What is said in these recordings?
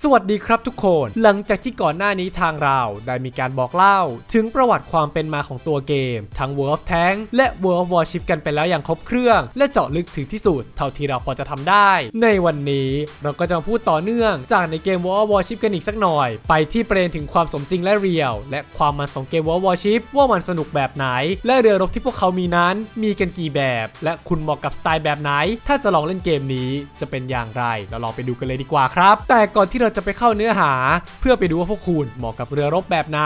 สวัสดีครับทุกคน หลังจากที่ก่อนหน้านี้ทางเราได้มีการบอกเล่า ถึงประวัติความเป็นมาของตัวเกม ทั้ง World of Tank และ World of Warship กันไปแล้วอย่างครบเครื่อง และเจาะลึกถึงที่สุด เท่าที่เราพอจะทำได้ ในวันนี้เราก็จะมาพูดต่อเนื่อง จากในเกม World of Warship กันอีกสักหน่อย ไปที่ประเด็นถึงความสมจริงและเรียลและความมันของเกม World of Warship ว่ามันสนุกแบบไหน และเรือรบที่พวกเขามีนั้น มีกันกี่แบบ และคุณเหมาะกับสไตล์แบบไหน ถ้าจะลองเล่นเกมนี้จะเป็นอย่างไร เราลองไปดูกันเลยดีกว่าครับ แต่ก่อนที่เราจะไปเข้าเนื้อหา เพื่อไปดูว่าพวกคุณเหมาะกับเรือรบแบบไหน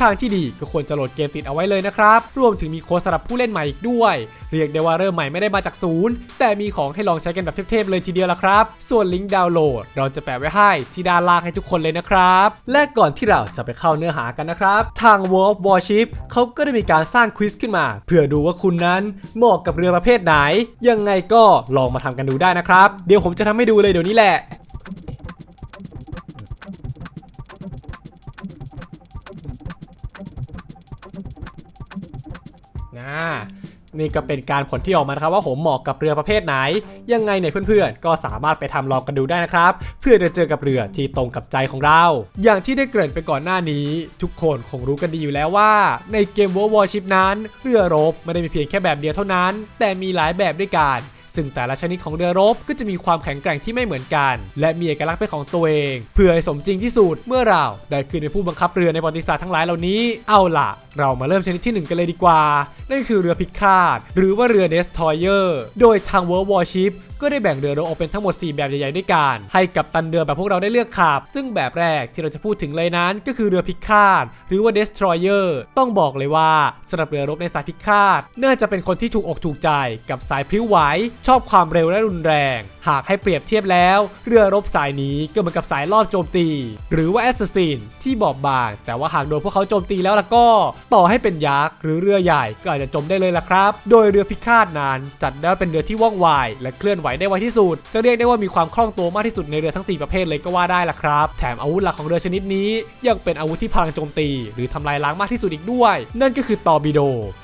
ทางที่ดีก็ควรจะโหลดเกมติดเอาไว้เลยนะครับ รวมถึงมีโค้ดสำหรับผู้เล่นใหม่อีกด้วย เรียกได้ว่าเริ่มใหม่ไม่ได้มาจากศูนย์แต่มีของให้ลองใช้กันแบบเทพๆเลยทีเดียวละครับ ส่วนลิงก์ดาวน์โหลด เราจะแปะไว้ให้ที่ด้านล่างให้ทุกคนเลยนะครับ และก่อนที่เราจะไปเข้าเนื้อหากันนะครับ ทาง World of Warship เขาก็ได้มีการสร้างควิสขึ้นมา เพื่อดูว่าคุณนั้นเหมาะกับเรือประเภทไหน ยังไงก็ลองมาทำกันดูได้นะครับ เดี๋ยวผมจะทำให้ดูเลยเดี๋ยวนี้แหละ นะนี่ก็เป็นการผลที่ออกมานะครับว่าผมเหมาะกับเรือประเภทไหน ยังไงเนี่ยเพื่อนๆ ก็สามารถไปทำลองกันดูได้นะครับ เพื่อจะเจอกับเรือที่ตรงกับใจของเรา อย่างที่ได้เกริ่นไปก่อนหน้านี้ ทุกคนคงรู้กันดีอยู่แล้วว่า ในเกม World Warship นั้น เรือรบไม่ได้มีเพียงแค่แบบเดียวเท่านั้น แต่มีหลายแบบด้วยกัน ซึ่งแต่ละชนิดของเรือรบก็จะมีความแข็งแกร่งที่ไม่เหมือนกัน และมีเอกลักษณ์เป็นของตัวเอง เพื่อให้สมจริงที่สุดเมื่อเราได้ขึ้นเป็นผู้บังคับเรือในประวัติศาสตร์ทั้งหลายเหล่านี้เอาล่ะ เรามาเริ่มชนิดที่ 1 กันเลยดีกว่า นั่นคือเรือพิฆาตหรือว่าเรือ Destroyer โดยทาง World Warship ก็ได้แบ่งเรือรบออกเป็นทั้งหมด 4 แบบใหญ่ๆด้วยกัน ให้กับตันเรือแบบพวกเราได้เลือกขับ ซึ่งแบบแรกที่เราจะพูดถึงเลยนั้น ก็คือเรือพิฆาตหรือว่า destroyer ต้องบอกเลยว่าสำหรับเรือรบในสายพิฆาตน่าจะเป็นคนที่ถูกอกถูกใจกับสายพริ้วไหวชอบความเร็วและรุนแรง หากให้เปรียบเทียบแล้ว เรือรบสายนี้ก็เหมือนกับสายลอบโจมตี หรือว่า assassin ที่บอบบาง แต่ว่าหากโดนพวกเขาโจมตีแล้วล่ะก็ ต่อให้เป็นยักษ์หรือเรือใหญ่ก็อาจจะจมได้เลยล่ะครับ โดยเรือพิฆาตนั้นจัดได้ว่าเป็นเรือที่ว่องไวและเคลื่อนไหวได้ไวที่สุด จะเรียกได้ว่ามีความคล่องตัวมากที่สุดในเรือทั้ง 4 ประเภทเลยก็ว่าได้ละครับ แถมอาวุธหลักของเรือชนิดนี้ ยังเป็นอาวุธที่พลังโจมตี หรือทำลายล้างมากที่สุดอีกด้วย นั่นก็คือตอร์ปิโด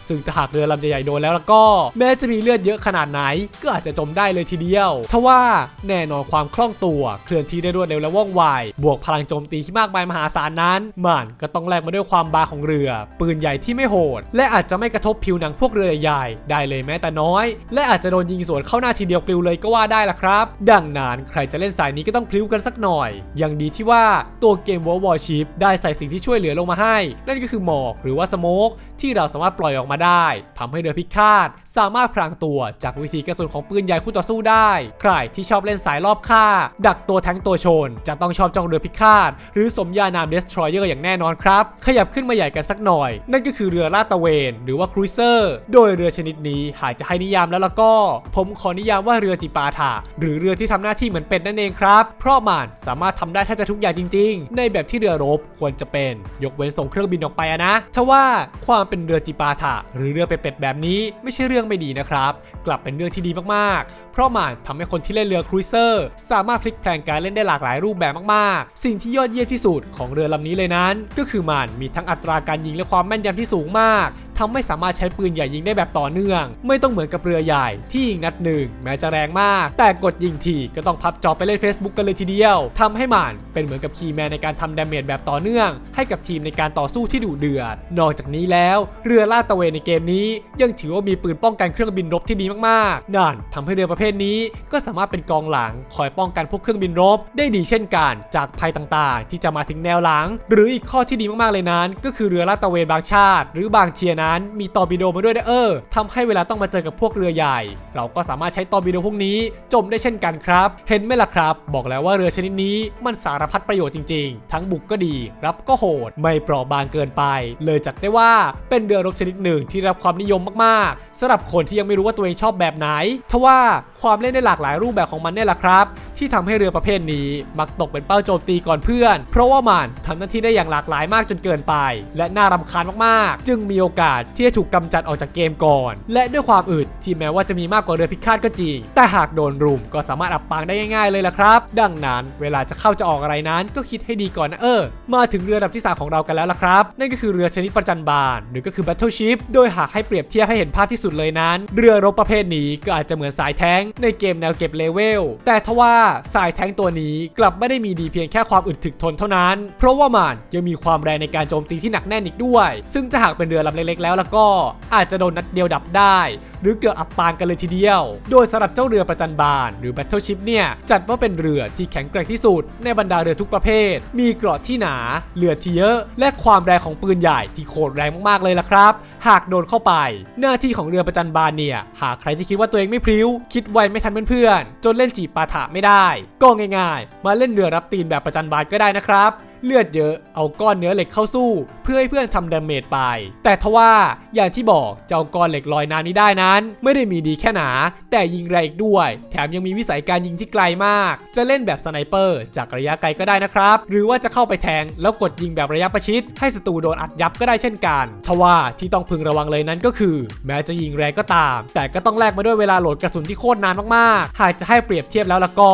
ซึ่งถ้าหากเรือลำใหญ่ๆโดนแล้วแล้วก็ แม้จะมีเลือดเยอะขนาดไหน ก็อาจจะจมได้เลยทีเดียวทว่าแน่นอนความคล่องตัวเคลื่อนที่ได้รวดเร็วและว่องไว บวกพลังโจมตีที่มากมายมหาศาลนั้น มันก็ต้องแลกมาด้วยความบาของเรือ ปืนใหญ่ที่ไม่โหด และอาจจะไม่กระทบผิวหนังพวกเรือใหญ่ได้เลยแม้แต่น้อย และอาจจะโดนยิงสวนเข้าหน้าทีเดียวปลิวเลยก็ว่าได้ล่ะครับ ดังนั้นใครจะเล่นสายนี้ก็ต้องพลิ้วกันสักหน่อย ยังดีที่ว่าตัวเกม World Warship ได้ใส่สิ่งที่ช่วยเหลือลงมาให้ นั่นก็คือหมอกหรือว่าสโมกที่เราสามารถปล่อยออกมาได้ทำให้เรือพิฆาต สามารถพรางตัวจากวิธีกระสุนของปืนใหญ่คู่ต่อสู้ได้ ใครที่ชอบเล่นสายรอบฆ่า ดักตัวแทงตัวชน จะต้องชอบจ้องเรือพิฆาต หรือสมญานาม Destroyer อย่างแน่นอนครับ ขยับขึ้นมาใหญ่กันสักหน่อย นั่นก็คือเรือลาดตระเวน หรือว่าครูเซอร์ โดยเรือชนิดนี้หากจะให้นิยามแล้วแล้วก็ ผมขอนิยามว่าเรือจิปาถะหรือเรือที่ทำหน้าที่เหมือนเป็ดนั่นเองครับ เพราะมันสามารถทำได้แทบจะทุกอย่างจริง ๆ ในแบบที่เรือรบควรจะเป็น ยกเว้นส่งเครื่องบินออกไปะนะทว่าความเป็นเรือจิปาถะหรือเรือเป็ดๆแบบนี้ไม่ใช่เรื่องไม่ดีนะครับ กลับเป็นเรื่องที่ดีมากๆ เพราะมันทำให้คนที่เล่นเรือครูเซอร์สามารถพลิกแพลงการเล่นได้หลากหลายรูปแบบมากๆ สิ่งที่ยอดเยี่ยมที่สุดของเรือลำนี้เลยนั้น ก็คือมันมีทั้งอัตราการยิงและความแม่นยำที่สูงมาก ทำให้สามารถใช้ปืนใหญ่ยิงได้แบบต่อเนื่อง ไม่ต้องเหมือนกับเรือใหญ่ที่ยิงนัดหนึ่งแม้จะแรงมาก แต่กดยิงทีก็ต้องพับจอไปเล่น Facebook กันเลยทีเดียวทำให้มันเป็นเหมือนกับคีย์แมนในการทำดาเมจแบบต่อเนื่อง ให้กับทีมในการต่อสู้ที่ดุเดือด นอกจากนี้แล้วเรือลาดตระเวนในเกมนี้ ยังถือว่ามีปืนป้องกันเครื่องบินรบที่ดีมากๆ นั่นทำให้เรือประเภทนี้ก็สามารถเป็นกองหลังคอยป้องกันพวกเครื่องบินรบ ได้ดีเช่นกันจากภัยต่างๆ ที่จะมาถึงแนวหลัง หรืออีกข้อที่ดีมากๆเลยนั้น ก็คือเรือลาดตระเวนบางชาติ หรือบางเทียนั้น มีตอร์ปิโดมาด้วยนะเออทำให้เวลาต้องมาเจอกับพวกเรือใหญ่ เราก็สามารถใช้ตอร์ปิโดพวกนี้จมได้เช่นกันครับ เห็นไหมล่ะครับ บอกแล้วว่าเรือชนิดนี้มันสารพัดประโยชน์จริงๆ ทั้งบุกก็ดี รับก็โหด ไม่เปราะบางเกินไป เลยจัดได้ว่าเป็นเรือรบชนิดหนึ่งที่รับความนิยมมากๆสำหรับคนที่ยังไม่รู้ว่าตัวเองชอบแบบไหนทว่าความเล่นได้หลากหลายรูปแบบของมันเนี่ยแหละครับ ที่ทำให้เรือประเภทนี้มักตกเป็นเป้าโจมตีก่อนเพื่อน เพราะว่ามันทำหน้าที่ได้อย่างหลากหลายมากจนเกินไป และน่ารำคาญมากๆ จึงมีโอกาสที่จะถูกกำจัดออกจากเกมก่อน และด้วยความอึดที่แม้ว่าจะมีมากกว่าเรือพิฆาตก็จริง แต่หากโดนรุมก็สามารถอับปางได้ง่ายๆเลยละครับ ดังนั้นเวลาจะเข้าจะออกอะไรนั้น ก็คิดให้ดีก่อนนะเออ มาถึงเรือลำที่สามของเรากันแล้วละครับ นั่นก็คือเรือชนิดประจันบาน หรือก็คือ Battleship โดยหากให้เปรียบเทียบให้เห็นภาพที่สุดเลยนั้น เรือรบประเภทนี้ก็อาจจะเหมือนสายแท้งในเกมแนวเก็บเลเวลแต่ทว่าสายแทงตัวนี้กลับไม่ได้มีดีเพียงแค่ความอึดถึกทนเท่านั้น เพราะว่ามันยังมีความแรงในการโจมตีที่หนักแน่นอีกด้วย ซึ่งถ้าหากเป็นเรือลำเล็กๆแล้วแล้วก็อาจจะโดนนัดเดียวดับได้ หรือเกือบอับปางกันเลยทีเดียว โดยสำหรับเจ้าเรือประจันบานหรือ Battleship เนี่ยจัดว่าเป็นเรือที่แข็งแกร่งที่สุด ในบรรดาเรือทุกประเภท มีเกราะที่หนาเรือที่เยอะ และความแรงของปืนใหญ่ที่โคตรแรงมากๆเลยล่ะครับ หากโดนเข้าไป หน้าที่ของเรือประจันบานเนี่ยหากใครที่คิดว่าตัวเองไม่พริ้ว คิดไวไม่ทันเพื่อนๆจนเล่นจีบปาถะไม่ได้ก็ง่ายๆ มาเล่นเรือรับตีนแบบประจันบานก็ได้นะครับ เลือดเยอะเอาก้อนเนื้อเหล็กเข้าสู้ เพื่อให้เพื่อนทำดาเมจไป แต่ทว่าอย่างที่บอกเจ้าก้อนเหล็กลอยน้ำนี้ได้นั้น ไม่ได้มีดีแค่หนา แต่ยิงแรงอีกด้วย แถมยังมีวิสัยการยิงที่ไกลมาก จะเล่นแบบสไนเปอร์จากระยะไกลก็ได้นะครับ หรือว่าจะเข้าไปแทงแล้วกดยิงแบบระยะประชิด ให้ศัตรูโดนอัดยับก็ได้เช่นกันทว่าที่ต้องพึงระวังเลยนั้นก็คือ แม้จะยิงแรงก็ตาม แต่ก็ต้องแลกมาด้วยเวลาโหลดกระสุนที่โคตรนานมากๆหากจะให้เปรียบเทียบแล้วล้วก็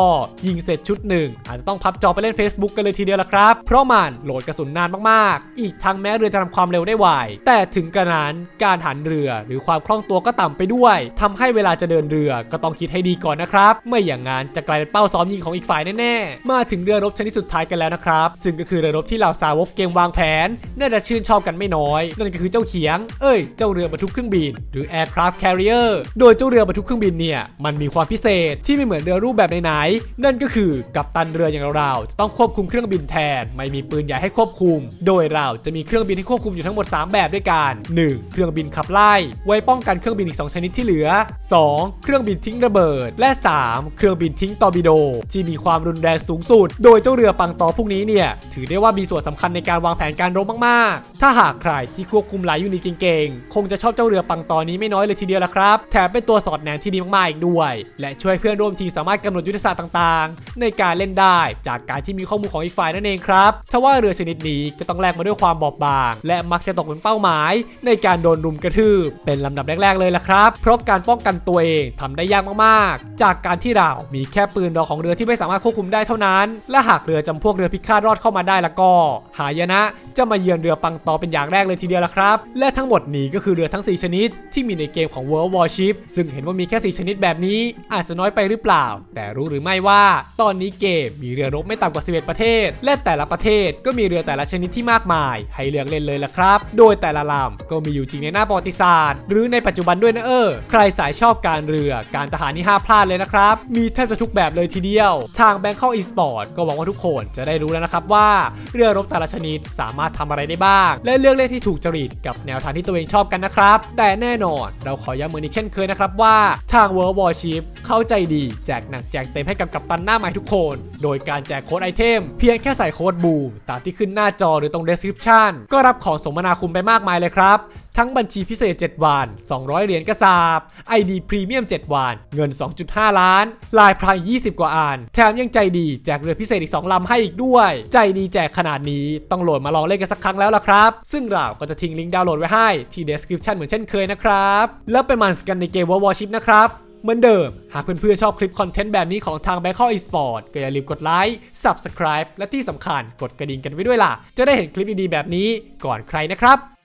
ยิงเสร็จชุดหนึ่งอาจจะต้องพับจอไปเล่น Facebook กันเลยทีเดียวละครับเพราะมันโหลดกระสุนนานมากๆ อีกทั้งแม้เรือจะทำความเร็วได้ไว แต่ถึงกระนั้นการหันเรือหรือความคล่องตัวก็ต่ำไปด้วยทำให้เวลาจะเดินเรือก็ต้องคิดให้ดีก่อนนะครับ ไม่อย่างนั้นจะกลายเป็นเป้าซ้อมยิงของอีกฝ่ายแน่ๆ มาถึงเรือรบชนิดสุดท้ายกันแล้วนะครับ ซึ่งก็คือเรือรบที่เหล่าสาวกเกมวางแผน น่าจะชื่นชอบกันไม่น้อย นั่นก็คือเจ้าเขียง เอ้ย เจ้าเรือบรรทุกเครื่องบิน หรือ aircraft carrier โดยเจ้าเรือบรรทุกเครื่องบินเนี่ย มันมีความพิเศษที่ไม่เหมือนเรือรูปแบบไหนๆ นั่นก็คือกัปตันเรืออย่างเราๆจะต้องควบคุมเครื่องบินแทนไม่มีปืนใหญ่ให้ควบคุม โดยเราจะมีเครื่องบินให้ควบคุมอยู่ทั้งหมด 3 แบบด้วยกัน 1. เครื่องบินขับไล่ ไว้ป้องกันเครื่องบินอีก 2 ชนิดที่เหลือ 2. เครื่องบินทิ้งระเบิด และ 3. เครื่องบินทิ้งตอร์ปิโด ที่มีความรุนแรงสูงสุด โดยเจ้าเรือปังตอพวกนี้เนี่ยถือได้ว่ามีส่วนสำคัญในการวางแผนการรบมากๆ ถ้าหากใครที่ควบคุมหลายยูนิตเก่งๆ คงจะชอบเจ้าเรือปังตอนี้ไม่น้อยเลยทีเดียวละครับ แถมเป็นตัวสอดแนมที่ดีมากๆอีกด้วย และช่วยเพื่อนร่วมทีมสามารถกำหนดยุทธศาสตร์ต่างๆ ในการเล่นได้จากการที่มีข้อมูลของอีกฝ่ายนั่นเองครับทว่าเรือชนิดนี้ก็ต้องแลกมาด้วยความบอบบาง และมักจะตกเป็นเป้าหมาย ในการโดนรุมกระทืบเป็นลำดับแรก ๆ เลยละครับเพราะการป้องกันตัวเองทำได้ยากมากๆ จากการที่เรามีแค่ปืนดอกของเรือที่ไม่สามารถควบคุมได้เท่านั้น และหากเรือจำพวกเรือพิฆาตรอดเข้ามาได้แล้วก็ หายนะจะมาเยือนเรือปังตอเป็นอย่างแรกเลยทีเดียวละครับ และทั้งหมดนี้ก็คือเรือทั้ง 4 ชนิด ที่มีในเกมของ World Warship ซึ่งเห็นว่ามีแค่ 4 ชนิดแบบนี้ อาจจะน้อยไปหรือเปล่า แต่รู้หรือไม่ว่า ตอนนี้เกมมีเรือรบไม่ต่ำกว่า 11 ประเทศ และแต่ละประเทศ ก็มีเรือแต่ละชนิดที่มากมาย ให้เลือกเล่นเลยละครับ โดยแต่ละลำก็มีอยู่จริงในหน้าประวัติศาสตร์ หรือในปัจจุบันด้วยนะเออ ใครสายชอบการเรือ การทหารนี่ห้าพลาดเลยนะครับ มีแทบจะทุกแบบเลยทีเดียว ทาง Bangkok Esport ก็หวังว่าทุกคนจะได้รู้แล้วนะครับว่า เรือรบแต่ละชนิดสามารถทำอะไรได้บ้าง และเลือกเล่นที่ถูกจริตกับแนวทางที่ตัวเองชอบกันนะครับ แต่แน่นอนเราขอย้ำเหมือนอีกเช่นเคยนะครับว่าทาง World Warship เข้าใจดีแจกหนักแจกเต็มให้กับกัปตันหน้าใหม่ทุกคน โดยการแจกโค้ดไอเทมเพียงแค่ใส่โค้ดบูมตามที่ขึ้นหน้าจอหรือตรง description ก็รับของสมนาคุณไปมากมายเลยครับ ทั้งบัญชีพิเศษ 7วัน200 เหรียญกระสาบ ID พรีเมียม 7วันเงิน 2.5 ล้าน ลายพราย20 กว่าอันแถมยังใจดีแจกเรือพิเศษอีก 2 ลำให้อีกด้วย ใจดีแจกขนาดนี้ต้องโหลดมาลองเล่นกันสักครั้งแล้วล่ะครับ ซึ่งเราก็จะทิ้งลิงก์ดาวน์โหลดไว้ให้ที่ description เหมือนเช่นเคยนะครับ แล้วไปมันสกันในเกม World Warship นะครับ เหมือนเดิม หากเพื่อนๆชอบคลิปคอนเทนต์แบบนี้ของทาง Bangkok Esport ก็อย่าลืมกดไลค์ Subscribe และที่สำคัญกดกระดิ่งกันไว้ด้วยล่ะ จะได้เห็นคลิปดีๆแบบนี้ก่อนใครนะครับ